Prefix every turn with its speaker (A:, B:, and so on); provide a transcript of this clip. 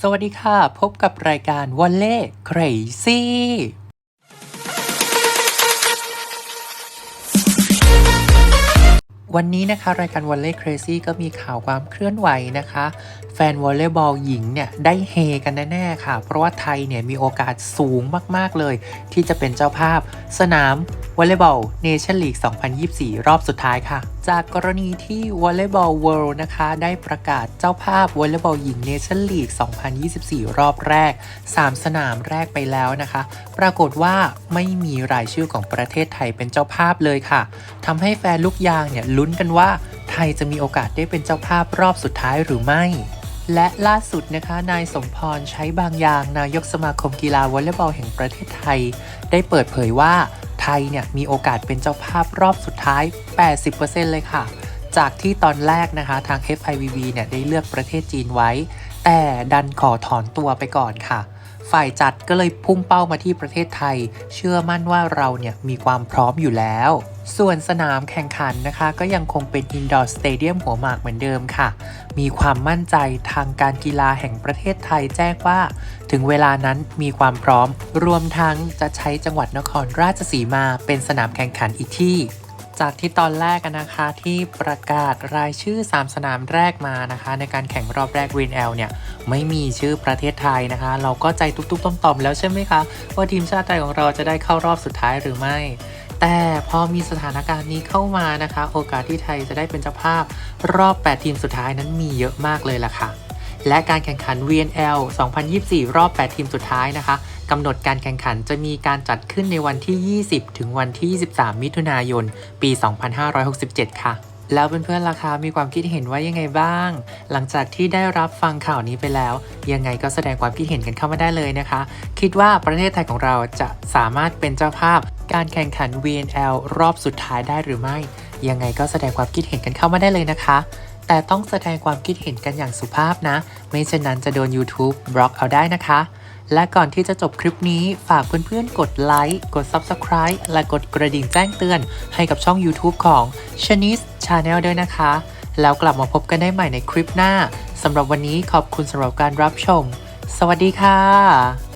A: สวัสดีค่ะ พบกับรายการวอลเล่ครซี่วันนี้นะคะ รายการวอลเล่ครซี่ก็มีข่าวความเคลื่อนไหวนะคะ แฟนวอลเลย์บอลหญิงเนี่ย ได้เฮกันแน่ๆค่ะ เพราะว่าไทยเนี่ย มีโอกาสสูงมากๆเลย ที่จะเป็นเจ้าภาพสนามวอลเลย์บอลเนชั่นลีก 2024 รอบสุดท้ายค่ะ จากกรณีที่วอลเลย์บอลเวิลด์นะคะ ได้ประกาศเจ้าภาพวอลเลย์บอลหญิงเนชั่นลีก 2024 รอบแรก 3 สนามแรกไปแล้วนะคะ ปรากฏว่าไม่มีรายชื่อของประเทศไทยเป็นเจ้าภาพเลยค่ะ ทำให้แฟนลูกยางเนี่ยลุ้นกันว่า ไทยจะมีโอกาสได้เป็นเจ้าภาพรอบสุดท้ายหรือไม่และล่าสุดนะคะ นายสมพรใช้บางอย่าง นายกสมาคมกีฬาวอลเลย์บอลแห่งประเทศไทย ได้เปิดเผยว่า ไทยเนี่ยมีโอกาสเป็นเจ้าภาพรอบสุดท้าย 80%เลยค่ะ จากที่ตอนแรกนะคะทาง FIVB เนี่ยได้เลือกประเทศจีนไว้ แต่ดันขอถอนตัวไปก่อนค่ะ ฝ่ายจัดก็เลยพุ่งเป้ามาที่ประเทศไทย เชื่อมั่นว่าเราเนี่ยมีความพร้อมอยู่แล้ว ส่วนสนามแข่งขันนะคะ ก็ยังคงเป็นอินดอร์สเตเดียมหัวหมากเหมือนเดิมค่ะ มีความมั่นใจทางการกีฬาแห่งประเทศไทยแจ้งว่า ถึงเวลานั้นมีความพร้อม รวมทั้งจะใช้จังหวัดนครราชสีมาเป็นสนามแข่งขันอีกที่ จากที่ตอนแรกนะคะที่ประกาศรายชื่อ 3 สนามแรกมานะคะ ในการแข่งรอบแรก w ีน L เนี่ย ไม่มีชื่อประเทศไทยนะคะ เราก็ใจตุ๊บๆต่อมๆแล้วใช่ไหมคะ ว่าทีมชาติไทยของเราจะได้เข้ารอบสุดท้ายหรือไม่ แต่พอมีสถานการณ์นี้เข้ามานะคะ โอกาสที่ไทยจะได้เป็นเจ้าภาพรอบ 8 ทีมสุดท้ายนั้นมีเยอะมากเลยล่ะค่ะ และการแข่งขัน VNL 2024 รอบ 8 ทีมสุดท้ายนะคะกำหนดการแข่งขันจะมีการจัดขึ้นในวันที่ 20 ถึงวันที่ 23 มิถุนายน ปี 2567 ค่ะแล้วเพื่อนๆล่ะคะมีความคิดเห็นว่ายังไงบ้าง หลังจากที่ได้รับฟังข่าวนี้ไปแล้ว ยังไงก็แสดงความคิดเห็นกันเข้ามาได้เลยนะคะ คิดว่าประเทศไทยของเราจะสามารถเป็นเจ้าภาพ การแข่งขัน VNL รอบสุดท้ายได้หรือไม่ ยังไงก็แสดงความคิดเห็นกันเข้ามาได้เลยนะคะ แต่ต้องแสดงความคิดเห็นกันอย่างสุภาพนะ ไม่เช่นนั้นจะโดน YouTube บล็อกเอาได้นะคะ และก่อนที่จะจบคลิปนี้ฝากเพื่อนๆ กดไลค์ กด Subscribe และกดกระดิ่งแจ้งเตือน ให้กับช่อง YouTube ของ Shanice Channel ด้วยนะคะ แล้วกลับมาพบกันได้ใหม่ในคลิปหน้าสำหรับวันนี้ขอบคุณสำหรับการรับชม สวัสดีค่ะ